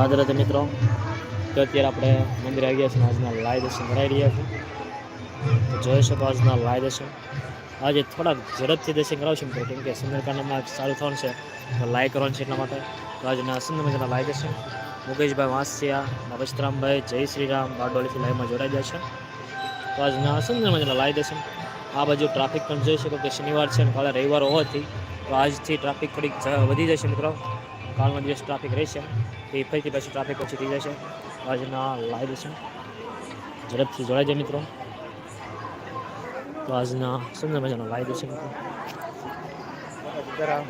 રાધે મિત્રો. તો અત્યારે આપણે મંદિરે આવી ગયા છીએ આજના લાય દર્શન કરાવી રહ્યા છીએ. તો જોઈ શકો આજના લાય દર્શન. આજે થોડાક ઝડપથી દર્શન કરાવશું મિત્રો, કેમ કે સુંદરકાંડમાં ચાલુ થવાનું છે. તો લાય કરવાનું છે એટલા માટે. તો આજના સુંદર મજાના લાય દર્શન. મુકેશભાઈ વાંસિયા બાબસ્તરામભાઈ જય શ્રીરામ, બારડોલીથી લાઈવમાં જોડાઈ ગયા છે. તો આજના સુંદર મજાના લાય દર્શન. આ બાજુ ટ્રાફિક પણ જોઈ શકો કે શનિવાર છે અને કાલે રવિવાર હોવાથી તો આજથી ટ્રાફિક થોડીક વધી જશે મિત્રો. કાલનો દિવસ ટ્રાફિક રહેશે એ ફરીથી પાછી ટ્રાફિક ઓછી થઈ જશે. આજના લાઈવ છે ઝડપથી જોડાઈ જાય મિત્રો. તો આજના સુંદર મજાનો લાઈવ છે મિત્રો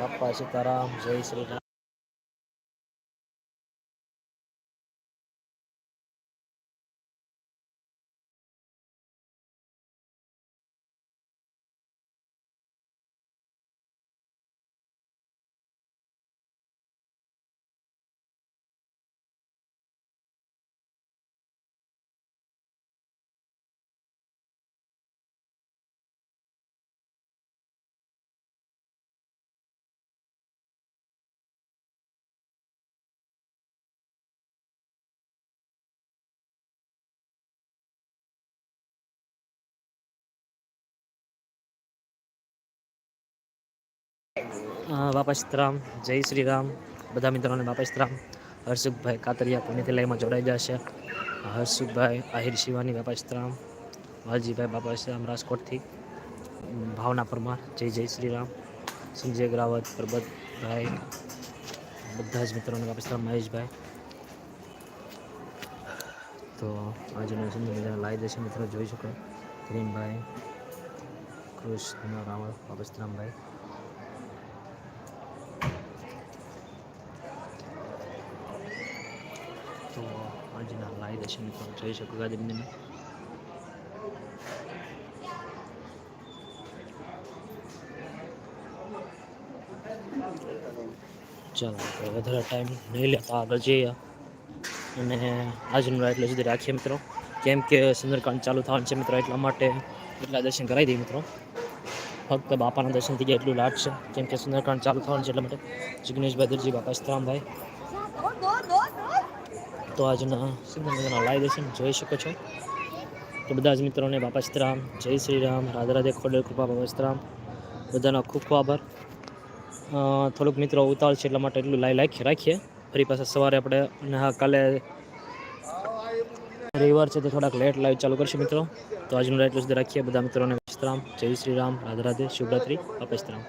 બાપા સીતારામ, જય શ્રી રામ. બાપા સીતારામ જય શ્રી રામ. બધા મિત્રોને બાપા સીતારામ હર્ષુખભાઈ કાતરિયા પુણ્યથી લાઈમાં જોડાઈ જશે. હર્ષુખભાઈ આહિર શિવાની બાપા સીતારામ વાલજીભાઈ બાપા સીતારામ રાજકોટથી. ભાવના પરમાર. જય જય શ્રી રામ. સંજય ગ્રાવત પરબતભાઈ બધા જ મિત્રોને બાપા સીતારામ મહેશભાઈ. તો આજનો સુંદર મજાને લાવી દેશે મિત્રો જોઈ શકો. કરીમભાઈ, કૃષ્ણ રામ બાપા સીતારામભાઈ તો આજના લાઈ દર્શન પણ જોઈ શકો ગાંધી મંદિરના ચાલો વધારે ટાઈમ નહીં લેતા આગળ જઈએ. અને આજનું એટલે સુધી રાખીએ મિત્રો. કેમ કે સુંદરકાંડ ચાલુ થવાનું છે મિત્રો, એટલા માટે એટલા દર્શન કરાવી દઈએ મિત્રો. ફક્ત બાપાના દર્શન થઈ ગયા એટલું લાગશે કેમ કે સુંદરકાંડ ચાલુ થવાનું છે એટલા માટે. જિગ્નેશભાઈ દરજી બાપા સીતારામભાઈ તો આજના સિદ્ધ મજાના લાઈવ દર્શન જોઈ શકો છો. તો બધા જ મિત્રોને બાપા સીતરામ જય શ્રી રામ, રાધે રાધે, ખોડેલ કૃપા બાપા બધાનો ખૂબ ખૂબ આભાર. થોડુંક મિત્રો ઉતાવળ છે એટલા માટે એટલું લાઈવ લાખી રાખીએ. ફરી પાછા સવારે આપણે હા, કાલે રવિવાર છે તો થોડાક લેટ લાઈવ ચાલુ કરશે મિત્રો. તો આજનું લાઈટ સુધી રાખીએ. બધા મિત્રોને વિશ્રામ જય શ્રી રામ, રાધે રાધે શિવરાત્રી અપેશ્રામ